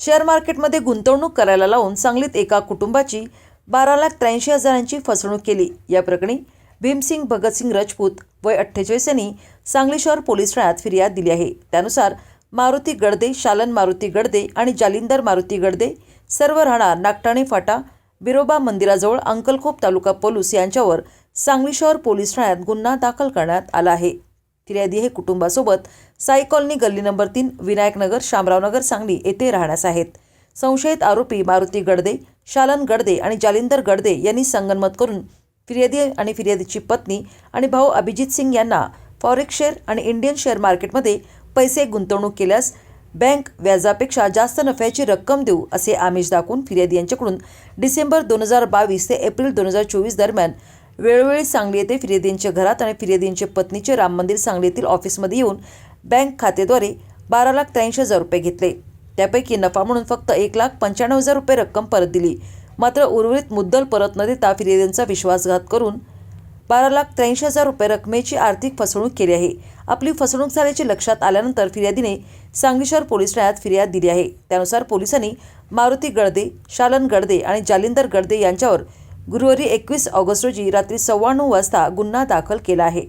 Share मार्केटमध्ये गुंतवणूक करायला लावून सांगलीत एका कुटुंबाची बारा लाख त्र्याऐंशी हजारांची फसवणूक केली. या प्रकरणी भीमसिंग भगतसिंग राजपूत वय अठ्ठेचाळीस यांनी सांगली शहर पोलीस ठाण्यात फिर्याद दिली आहे. त्यानुसार मारुती गडदे शालन मारुती गडदे आणि जालिंदर मारुती गडदे सर्व राहणार नागटाणे फाटा बिरोबा मंदिराजवळ अंकलखोप तालुका पोलीस यांच्यावर सांगली शहर पोलीस ठाण्यात गुन्हा दाखल करण्यात आला आहे. फिर्यादी हे कुटुंबासोबत साई कॉलनी गल्ली नंबर तीन विनायकनगर शामरावनगर सांगली येथे राहण्यास आहेत. संशयित आरोपी मारुती गडदे शालन गडदे आणि जालिंदर गडदे यांनी संगनमत करून फिर्यादी आणि फिर्यादीची पत्नी आणि भाऊ अभिजित सिंग यांना फॉरेक्स शेअर आणि इंडियन शेअर मार्केटमध्ये पैसे गुंतवणूक केल्यास बँक व्याजापेक्षा जास्त नफ्याची रक्कम देऊ असे आमिष दाखवून फिर्यादी यांच्याकडून डिसेंबर दोन हजार बावीस ते एप्रिल दोन हजार चोवीस दरम्यान वेळोवेळी सांगली येथे फिर्यादींच्या घरात आणि फिर्यादींच्या पत्नीचे राम मंदिर सांगली येथील ऑफिसमध्ये येऊन बँक खातेद्वारे बारा लाख त्र्याऐंशी हजार रुपये घेतले. त्यापैकी नफा म्हणून फक्त एक लाख पंच्याण्णव हजार रुपये रक्कम परत दिली. मात्र उर्वरित मुद्दल परत न देता फिर्यादींचा विश्वासघात करून बारा लाख त्र्याऐंशी हजार रुपये रकमेची आर्थिक फसवणूक केली आहे. आपली फसवणूक झाल्याचे लक्षात आल्यानंतर फिर्यादीने सांगली शहर पोलीस ठाण्यात फिर्याद दिली आहे. त्यानुसार पोलिसांनी मारुती गडदे शालन गडदे आणि जालिंदर गडदे यांच्यावर गुरुवारी एकवीस ऑगस्ट रोजी रात्री सव्वा नऊ वाजता गुन्हा दाखल केला आहे.